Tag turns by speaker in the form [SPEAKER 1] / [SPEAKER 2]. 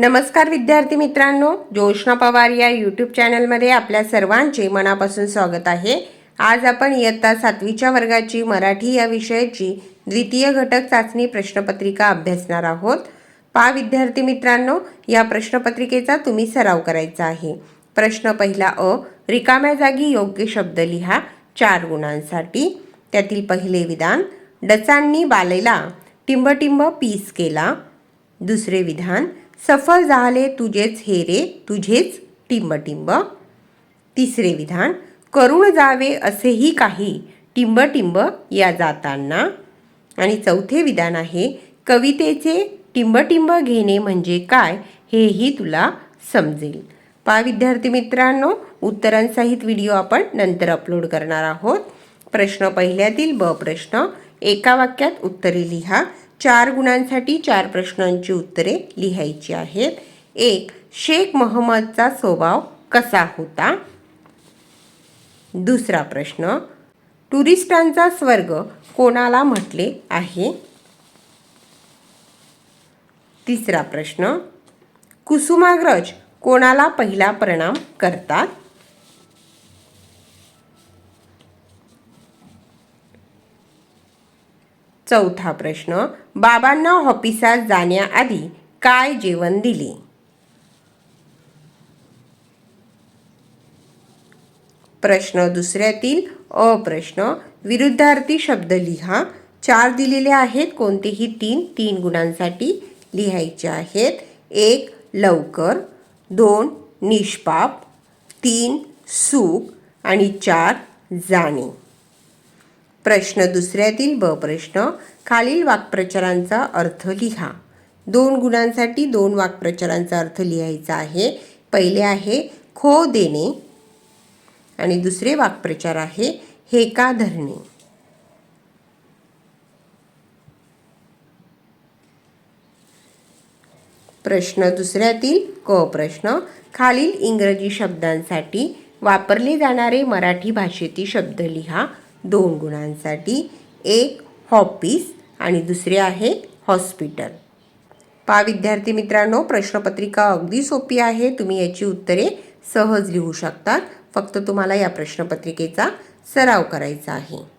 [SPEAKER 1] नमस्कार विद्यार्थी मित्रांनो जोशना पवार या यूट्यूब चॅनलमध्ये आपल्या सर्वांचे मनापासून स्वागत आहे. आज आपण इयत्ता सातवीच्या वर्गाची मराठी या विषयाची द्वितीय घटक चाचणी प्रश्नपत्रिका अभ्यासणार आहोत. पा विद्यार्थी मित्रांनो या प्रश्नपत्रिकेचा तुम्ही सराव करायचा आहे. प्रश्न पहिला अ रिकाम्या जागी योग्य शब्द लिहा चार गुणांसाठी. त्यातील पहिले विधान डचांनी बालेला टिंबटिंब पीस केला. दुसरे विधान सफल झाले तुझेच हे रे तुझेच टिंबटिंब. तिसरे विधान करून जावे असेही काही टिंबटिंब या जाताना. आणि चौथे विधान आहे कवितेचे टिंबटिंब घेणे म्हणजे काय हेही तुला समजेल. पहा विद्यार्थी मित्रांनो उत्तरांसहित व्हिडिओ आपण नंतर अपलोड करणार आहोत. प्रश्न पहिल्यातील ब प्रश्न एका वाक्यात उत्तरे लिहा. चार गुणांसाठी चार प्रश्नांची उत्तरे लिहायची आहेत. एक शेख मोहम्मदचा स्वभाव कसा होता? दुसरा प्रश्न टुरिस्टांचा स्वर्ग कोणाला म्हटले आहे? तिसरा प्रश्न कुसुमाग्रज कोणाला पहिला प्रणाम करतात? चौथा प्रश्न बाबांना ऑफिसात जाण्याआधी काय जेवण दिले? प्रश्न दुसऱ्यातील अ प्रश्न विरुद्धार्थी शब्द लिहा. चार दिलेले आहेत कोणतेही तीन तीन गुणांसाठी लिहायचे आहेत. एक लवकर. दोन निष्पाप. तीन सुख. आणि चार जाणे. प्रश्न दुसऱ्यातील ब प्रश्न. खालील वाक्प्रचारांचा अर्थ लिहा. दोन गुणांसाठी दोन वाक्प्रचारांचा अर्थ लिहायचा आहे. पहिले आहे खो देणे. आणि दुसरे वाक्प्रचार आहे हेका धरणे. प्रश्न दुसऱ्यातील क प्रश्न. खालील इंग्रजी शब्दांसाठी वापरले जाणारे मराठी भाषेतील शब्द लिहा. दोन गुणांसाठी एक हॉपिस आणि दुसरे आहे हॉस्पिटल. पा विद्यार्थी मित्रांनो प्रश्नपत्रिका अगदी सोपी आहे. तुम्ही याची उत्तरे सहज लिहू शकतात. फक्त तुम्हाला या प्रश्नपत्रिकेचा सराव करायचा आहे.